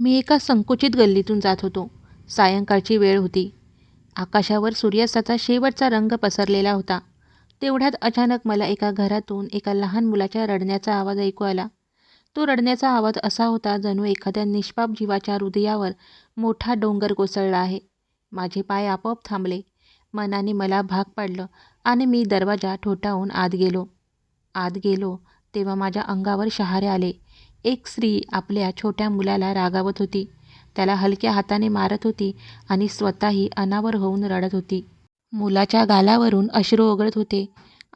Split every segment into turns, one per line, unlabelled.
मी एका संकुचित गल्लीतून जात होतो. सायंकाळची वेळ होती. आकाशावर सूर्यास्ताचा शेवटचा रंग पसरलेला होता. तेवढ्यात अचानक मला एका घरातून एका लहान मुलाच्या रडण्याचा आवाज ऐकू आला. तो रडण्याचा आवाज असा होता जणू एखाद्या निष्पाप जीवाच्या हृदयावर मोठा डोंगर कोसळला आहे. माझे पाय आपोआप थांबले. मनाने मला भाग पाडलं आणि मी दरवाजा ठोठावून आत गेलो. आत गेलो तेव्हा माझ्या अंगावर शहारे आले. एक स्त्री आपल्या छोट्या मुलाला रागावत होती. त्याला हलक्या हाताने मारत होती आणि स्वतःही अनावर होऊन रडत होती. मुलाच्या गालावरून अश्रू ओघळत होते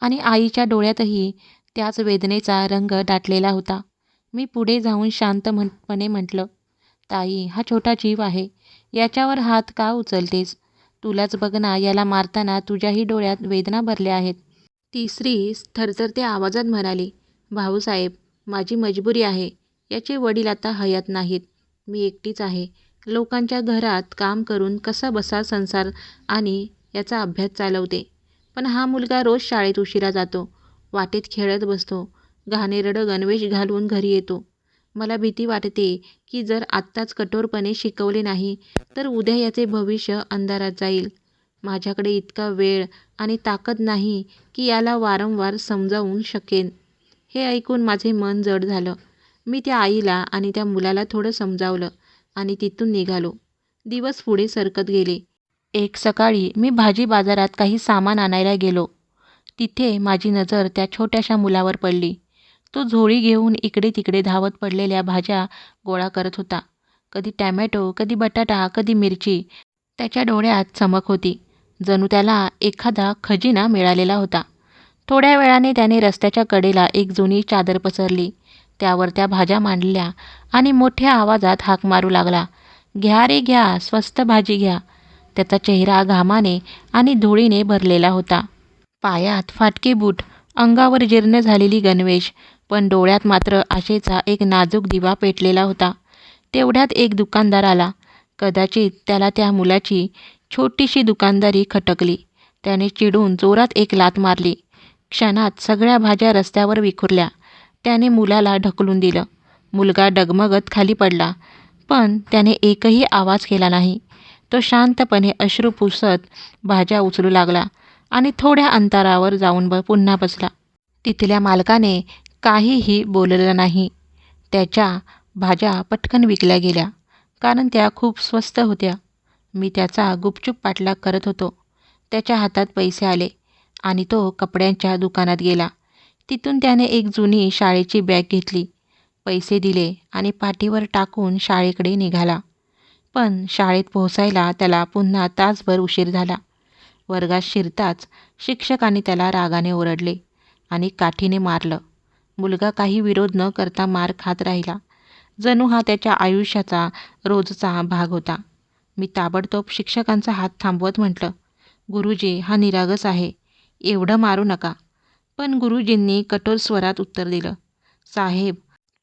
आणि आईच्या डोळ्यातही त्याच वेदनेचा रंग दाटलेला होता. मी पुढे जाऊन शांत म्हणपणे म्हटलं, ताई, हा छोटा जीव आहे. याच्यावर हात का उचलतेस? तुलाच बघ ना, याला मारताना तुझ्याही डोळ्यात वेदना भरल्या आहेत. ती स्त्री थरथरत्या आवाजात म्हणाली, भाऊसाहेब, माझी मजबुरी आहे. याचे वडील आता हयात नाहीत. मी एकटीच आहे. लोकांच्या घरात काम करून कसाबसा संसार आणि याचा अभ्यास चालवते. पण हा मुलगा रोज शाळेत उशिरा जातो. वाटेत खेळत बसतो. घाणेरडं गणवेश घालून घरी येतो. मला भीती वाटते की जर आत्ताच कठोरपणे शिकवले नाही तर उद्या याचे भविष्य अंधारात जाईल. माझ्याकडे इतका वेळ आणि ताकद नाही की याला वारंवार समजावून शकेन. हे ऐकून माझे मन जड झालं. मी त्या आईला आणि त्या मुलाला थोडं समजावलं आणि तिथून निघालो. दिवस पुढे सरकत गेले. एक सकाळी मी भाजी बाजारात काही सामान आणायला गेलो. तिथे माझी नजर त्या छोट्याशा मुलावर पडली. तो झोळी घेऊन इकडे तिकडे धावत पडलेल्या भाज्या गोळा करत होता. कधी टॅमॅटो कधी बटाटा, कधी मिरची. त्याच्या डोळ्यात चमक होती. जणू त्याला एखादा खजिना मिळालेला होता. थोड्या वेळाने त्याने रस्त्याच्या कडेला एक जुनी चादर पसरली. त्यावर त्या भाज्या मांडल्या आणि मोठ्या आवाजात हाक मारू लागला, घ्या रे घ्या, स्वस्त भाजी घ्या. त्याचा चेहरा घामाने आणि धुळीने भरलेला होता. पायात फाटके बूट, अंगावर जीर्ण झालेली गणवेश, पण डोळ्यात मात्र आशेचा एक नाजूक दिवा पेटलेला होता. तेवढ्यात एक दुकानदार आला. कदाचित त्याला त्या मुलाची छोटीशी दुकानदारी खटकली. त्याने चिडून जोरात एक लात मारली. क्षणात सगळ्या भाज्या रस्त्यावर विखुरल्या. त्याने मुलाला ढकलून दिलं. मुलगा डगमगत खाली पडला. पण त्याने एकही आवाज केला नाही. तो शांतपणे अश्रू पुसत भाज्या उचलू लागला आणि थोड्या अंतरावर जाऊन ब पुन्हा बसला. तिथल्या मालकाने काहीही बोललं नाही. त्याच्या भाज्या पटकन विकल्या गेल्या. कारण त्या खूप स्वस्त होत्या. मी त्याचा गुपचूप पाठलाग करत होतो. त्याच्या हातात पैसे आले आणि तो कपड्यांच्या दुकानात गेला. तिथून त्याने एक जुनी शाळेची बॅग घेतली. पैसे दिले आणि पाठीवर टाकून शाळेकडे निघाला. पण शाळेत पोहोचायला त्याला पुन्हा तासभर उशीर झाला. वर्गात शिरताच शिक्षकांनी त्याला रागाने ओरडले आणि काठीने मारलं. मुलगा काही विरोध न करता मार खात राहिला. जणू हा त्याच्या आयुष्याचा रोजचा भाग होता. मी ताबडतोब शिक्षकांचा हात थांबवत म्हटलं, गुरुजी, हा निरागस आहे. एवढं मारू नका. पण गुरुजींनी कठोर स्वरात उत्तर दिलं, साहेब,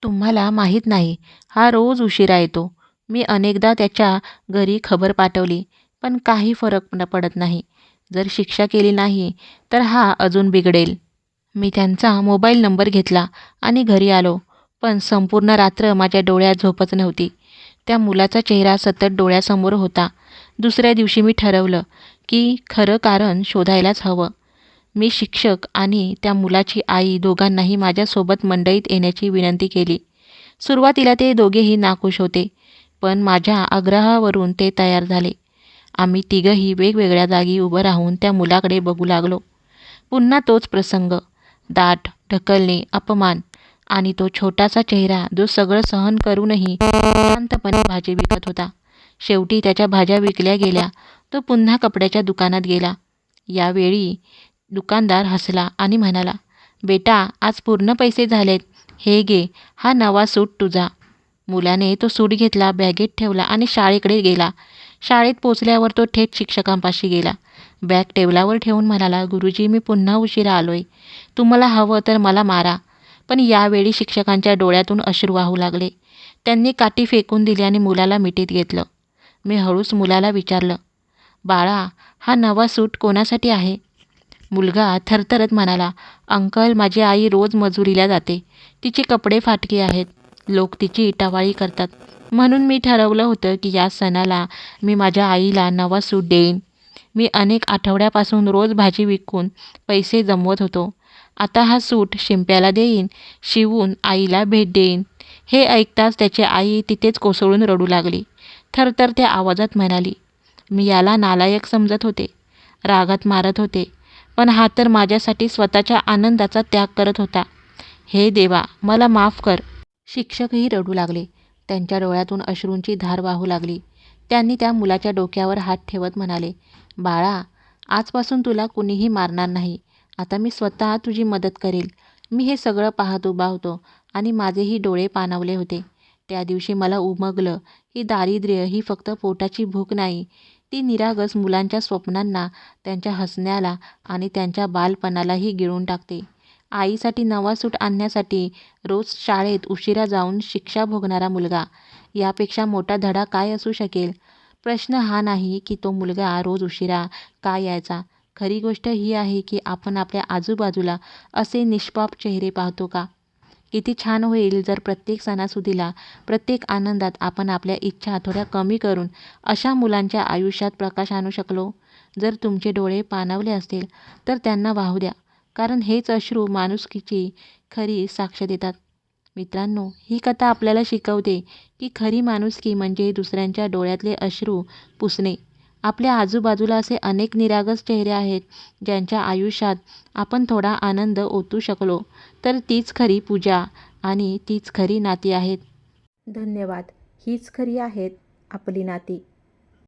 तुम्हाला माहीत नाही, हा रोज उशिरा येतो. मी अनेकदा त्याच्या घरी खबर पाठवली, पण काही फरक पडत नाही. जर शिक्षा केली नाही तर हा अजून बिघडेल. मी त्यांचा मोबाईल नंबर घेतला आणि घरी आलो. पण संपूर्ण रात्र माझ्या डोळ्यात झोपच नव्हती. त्या मुलाचा चेहरा सतत डोळ्यासमोर होता. दुसऱ्या दिवशी मी ठरवलं की खरं कारण शोधायलाच हवं. मी शिक्षक आणि त्या मुलाची आई दोघांनाही माझ्यासोबत मंडईत येण्याची विनंती केली. सुरुवातीला ते दोघेही नाखुश होते. पण माझ्या आग्रहावरून ते तयार झाले. आम्ही तिघंही वेगवेगळ्या जागी उभं राहून त्या मुलाकडे बघू लागलो. पुन्हा तोच प्रसंग. दाट, ढकलणे, अपमान आणि तो छोटासा चेहरा जो सगळं सहन करूनही शांतपणे भाजी विकत होता. शेवटी त्याच्या भाज्या विकल्या गेल्या. तो पुन्हा कपड्याच्या दुकानात गेला. यावेळी दुकानदार हसला आणि म्हणाला, बेटा, आज पूर्ण पैसे झालेत. हे घे, हा नवा सूट तुझा. मुलाने तो सूट घेतला, बॅगेत ठेवला आणि शाळेकडे गेला. शाळेत पोचल्यावर तो थेट शिक्षकांपाशी गेला. बॅग टेबलावर ठेवून म्हणाला, गुरुजी, मी पुन्हा उशिरा आलोय. तुम्हाला हवं तर मला मारा. पण यावेळी शिक्षकांच्या डोळ्यातून अश्रू वाहू लागले. त्यांनी काठी फेकून दिली आणि मुलाला मिठीत घेतलं. मी हळूच मुलाला विचारलं, बाळा, हा नवा सूट कोणासाठी आहे? मुलगा थरथरत म्हणाला, अंकल, माझी आई रोज मजुरीला जाते. तिचे कपडे फाटके आहेत. लोक तिची टवाळी करतात. म्हणून मी ठरवलं होतं की या सणाला मी माझ्या आईला नवा सूट देईन मी अनेक आठवड्यापासून रोज भाजी विकून पैसे जमवत होतो आता हा सूट शिंप्याला देईन शिवून आईला भेट देईन हे ऐकताच त्याची आई तिथेच कोसळून रडू लागली थरथर त्या आवाजात म्हणाली मी याला नालायक समजत होते रागात मारत होते पण हा तर माझ्यासाठी स्वतःच्या आनंदाचा त्याग करत होता. हे देवा मला माफ कर. शिक्षकही रडू लागले. त्यांच्या डोळ्यातून अश्रूंची धार वाहू लागली. त्यांनी त्या मुलाच्या डोक्यावर हात ठेवत म्हणाले बाळा आजपासून तुला कुणीही मारणार नाही. आता मी स्वतः तुझी मदत करेल. मी हे सगळं पाहत उभा होतो आणि माझेही डोळे पाणावले होते. त्या दिवशी मला उमगलं. ही दारिद्र्य ही फक्त पोटाची भूक नाही. ती निरागस मुलांच्या स्वप्नांना त्यांच्या हसण्याला आणि त्यांच्या बालपणालाही गिळून टाकते. आईसाठी नवा सूट आणण्यासाठी रोज शाळेत उशिरा जाऊन शिक्षा भोगणारा मुलगा यापेक्षा मोठा धडा काय असू शकेल? प्रश्न हा नाही की तो मुलगा रोज उशिरा का यायचा? खरी गोष्ट ही आहे की आपण आपल्या आजूबाजूला असे निष्पाप चेहरे पाहतो का? किती छान होईल जर प्रत्येक सणासुदीला प्रत्येक आनंदात आपण आपल्या इच्छा थोड्या कमी करून अशा मुलांच्या आयुष्यात प्रकाश आणू शकलो? जर तुमचे डोळे पाणावले असतील तर त्यांना वाहू द्या. कारण हेच अश्रू माणुसकीची खरी साक्ष देतात. मित्रांनो ही कथा आपल्याला शिकवते की खरी माणुसकी म्हणजे दुसऱ्यांच्या डोळ्यातले अश्रू पुसणे. आपल्या आजूबाजूला असे अनेक निरागस चेहरे आहेत ज्यांच्या आयुष्यात आपण थोडा आनंद ओतू शकलो. तर तीच खरी पूजा आणि तीच खरी नाती आहेत.
धन्यवाद. हीच खरी आहेत आपली नाती.